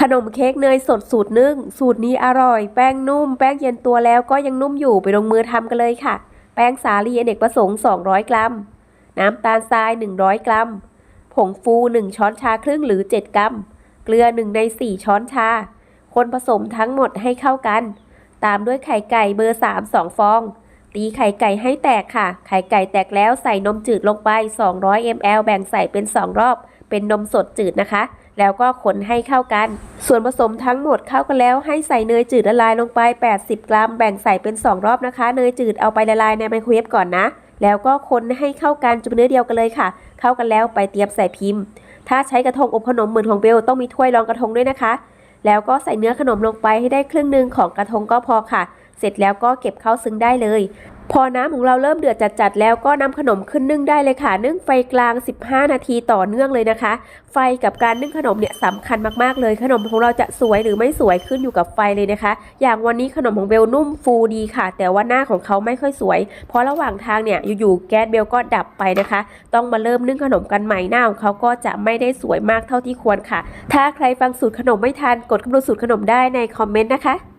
ขนมเค้กเนยสดสูตรนึ่ง สูตรนี้อร่อย แป้งนุ่ม แป้งเย็นตัวแล้วก็ยังนุ่มอยู่ไปลงมือทำกันเลยค่ะ แป้งสาลีอเนกประสงค์ 200 กรัม น้ำตาลทราย 100 กรัม ผงฟู 1 ช้อนชาครึ่งหรือ 7 กรัม เกลือ 1 ใน 4 ช้อนชา คนผสมทั้งหมดให้เข้ากัน ตามด้วยไข่ไก่เบอร์ 3 2 ฟอง ตีไข่ไก่ให้แตกค่ะ ไข่ไก่แตกแล้วใส่นมจืดลงไป 200 ml แบ่งใส่เป็น 2 รอบ เป็นนมสดจืดนะคะ แล้วก็คนให้เข้ากัน ส่วนผสมทั้งหมดเข้ากันแล้วให้ใส่เนยจืดละลายลงไป 80 กรัม แบ่งใส่เป็น 2 รอบนะคะ เนยจืดเอาไปละลายในไมโครเวฟก่อนนะ แล้วก็คนให้เข้ากันจนเป็นเนื้อเดียวกันเลยค่ะ เข้ากันแล้วไปเตรียมใส่พิมพ์ ถ้าใช้กระทงอบขนมเหมือนของเบลต้องมีถ้วยรองกระทงด้วยนะคะ แล้วก็ใส่เนื้อขนมลงไปให้ได้ครึ่งหนึ่งของกระทงก็พอค่ะ เสร็จแล้วก็เก็บเข้าซึ้งได้เลย พอน้ำของเราเริ่มเดือดจัดๆแล้วก็นำขนมขึ้นนึ่งได้เลยค่ะ นึ่งไฟกลาง 15 นาทีต่อเนื่องเลยนะคะ ไฟกับการนึ่งขนมเนี่ยสำคัญมากๆเลย ขนมของเราจะสวยหรือไม่สวยขึ้นอยู่กับไฟเลยนะคะ อย่างวันนี้ขนมของเบลนุ่มฟูดีค่ะ แต่ว่าหน้าของเขาไม่ค่อยสวย เพราะระหว่างทางเนี่ยอยู่ๆแก๊สเบลก็ดับไปนะคะ ต้องมาเริ่มนึ่งขนมกันใหม่หน้าของเขาก็จะไม่ได้สวยมากเท่าที่ควรค่ะ ถ้าใครฟังสูตรขนมไม่ทันกดคำนวณสูตรขนมได้ในคอมเมนต์นะคะ